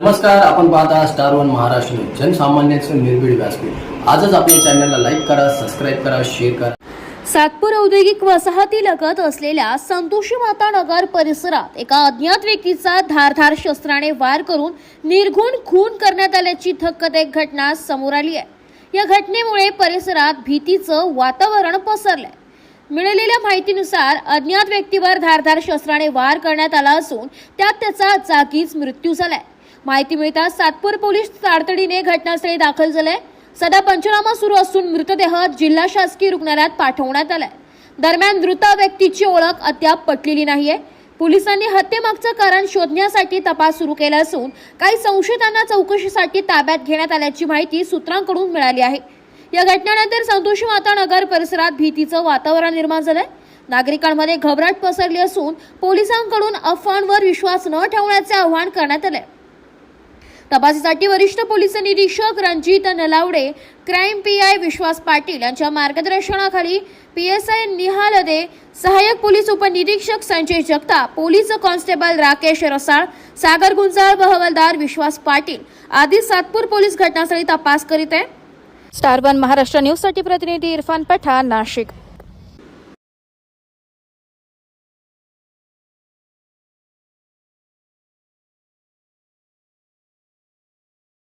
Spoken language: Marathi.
नमस्कार आपण पाहता स्टार वन महाराष्ट्र न्यूज. जनसामान्यांचं निर्भीड व्यासपीठ. आजच आपल्या चॅनलला लाईक करा सबस्क्राईब करा शेअर करा. सातपूर औद्योगिक वसाहतीलगत असलेल्या संतोषी माता नगर परिसरात एका अज्ञात व्यक्तीचा धारधार शस्त्राने वार करून निर्घुण खून करण्यात आल्याची धक्कादायक घटना समोर आली आहे. या घटनेमुळे परिसरात भीतीचं वातावरण पसरलंय. मिळालेल्या माहितीनुसार अज्ञात व्यक्तीवर धारधार शस्त्राने वार करण्यात आला असून त्यात त्याचा जागीच मृत्यू झालाय. माहिती मिळताच सातपूर पोलीस तातडीने घटनास्थळी दाखल झाले. सध्या पंचनामा सुरू असून मृतदेह जिल्हा शासकीय रुग्णालयात पाठवण्यात आलाय. दरम्यान मृत व्यक्तीची ओळख अद्याप पटलेली नाहीये. पोलिसांनी हत्येमागचं कारण शोधण्यासाठी तपास सुरू केला असून काही संशयितांना चौकशीसाठी ताब्यात घेण्यात आल्याची माहिती सूत्रांकडून मिळाली आहे. या घटनेनंतर संतोषी माता नगर परिसरात भीतीचं वातावरण निर्माण झालंय. नागरिकांमध्ये घबराट पसरली असून पोलिसांकडून अफवांवर विश्वास न ठेवण्याचे आवाहन करण्यात आलंय. तपासासाठी वरिष्ठ पोलीस निरीक्षक Ranjit Nalawade crime P I Vishwas Patil यांच्या मार्गदर्शनाखाली पी एस आय निहालदे सहाय्यक पोलीस उपनिरीक्षक संजय जगताप पोलीस कॉन्स्टेबल राकेश रसाळ सागर गुंजाळ बहवलदार विश्वास पाटील आदी सातपूर पोलीस घटनास्थळी तपास करीत आहे स्टार वन महाराष्ट्र न्यूजसाठी प्रतिनिधी इरफान पठाण नाशिक.